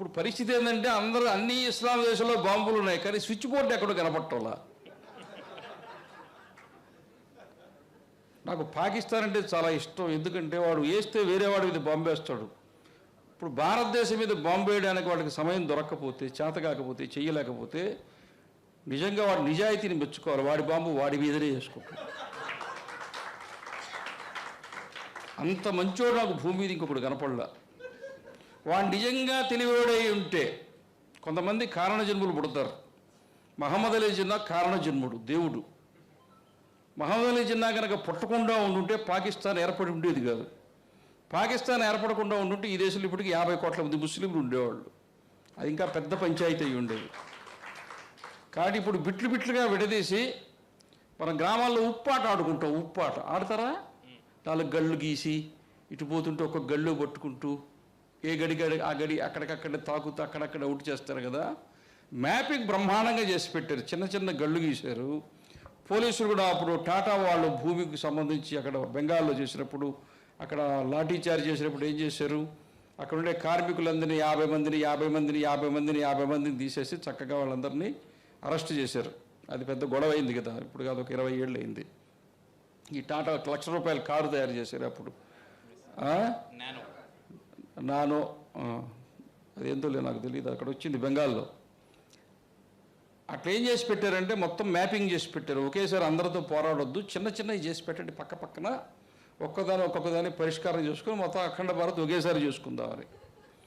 ఇప్పుడు పరిస్థితి ఏంటంటే అందరూ అన్ని ఇస్లాం దేశంలో బాంబులు ఉన్నాయి కానీ స్విచ్ బోర్డు ఎక్కడో కనపట్టోలా నాకు పాకిస్తాన్ అంటే చాలా ఇష్టం ఎందుకంటే వాడు వేస్తే వేరే వాడి మీద బాంబు వేస్తాడు ఇప్పుడు భారతదేశం మీద బాంబు వేయడానికి వాడికి సమయం దొరకకపోతే చేత కాకపోతే చెయ్యలేకపోతే నిజంగా వాడి నిజాయితీని మెచ్చుకోవాలి వాడి బాంబు వాడి మీదనే చేసుకుంటాడు అంత మంచోడు నాకు భూమి మీద ఇంకొకడు కనపడలా. వాడు నిజంగా తెలివివాడై ఉంటే కొంతమంది కారణ జన్ములు పుడతారు. మహమ్మద్ అలీ జిన్నా కారణ జన్ముడు దేవుడు. మహమ్మద్ అలీ జిన్నా కనుక పుట్టకుండా ఉండుంటే పాకిస్తాన్ ఏర్పడి ఉండేది కాదు. పాకిస్తాన్ ఏర్పడకుండా ఉండుంటే ఈ దేశంలో ఇప్పటికి యాభై కోట్ల మంది ముస్లింలు ఉండేవాళ్ళు. అది ఇంకా పెద్ద పంచాయతీ అయి ఉండేది. కాబట్టి ఇప్పుడు బిట్లు బిట్లుగా విడదీసి మన గ్రామాల్లో ఉప్పాట ఆడుకుంటాం ఉప్పాట. ఆడతారా? నాలుగు గళ్ళు గీసి ఇటు పోతుంటే ఒక గళ్ళు పట్టుకుంటూ ఏ గడి గడి ఆ గడి అక్కడికక్కడ తాకుతూ అక్కడక్కడ అవుట్ చేస్తారు కదా. మ్యాపింగ్ బ్రహ్మాండంగా చేసి పెట్టారు. చిన్న చిన్న గళ్ళు గీశారు. పోలీసులు కూడా అప్పుడు టాటా వాళ్ళు భూమికి సంబంధించి అక్కడ బెంగాల్లో చేసినప్పుడు అక్కడ లాఠీ చార్జ్ చేసినప్పుడు ఏం చేశారు? అక్కడ ఉండే కార్మికులందరినీ యాభై మందిని యాభై మందిని యాభై మందిని యాభై మందిని తీసేసి చక్కగా వాళ్ళందరినీ అరెస్ట్ చేశారు. అది పెద్ద గొడవ అయింది కదా. ఇప్పుడు కాదు ఒక ఇరవై ఏళ్ళు అయింది. ఈ టాటా ఒక లక్ష రూపాయల కారు తయారు చేశారు అప్పుడు. నానో అదేంతో అదేందో లేదు నాకు తెలియదు అక్కడ వచ్చింది బెంగాల్లో. అట్లా ఏం చేసి పెట్టారంటే మొత్తం మ్యాపింగ్ చేసి పెట్టారు. ఒకేసారి అందరితో పోరాడొద్దు. చిన్న చిన్నవి చేసి పెట్టండి పక్క పక్కన. ఒక్కదాని ఒక్కొక్కదాన్ని పరిష్కారం చేసుకుని మొత్తం అఖండ భారత్ ఒకేసారి చేసుకుందామని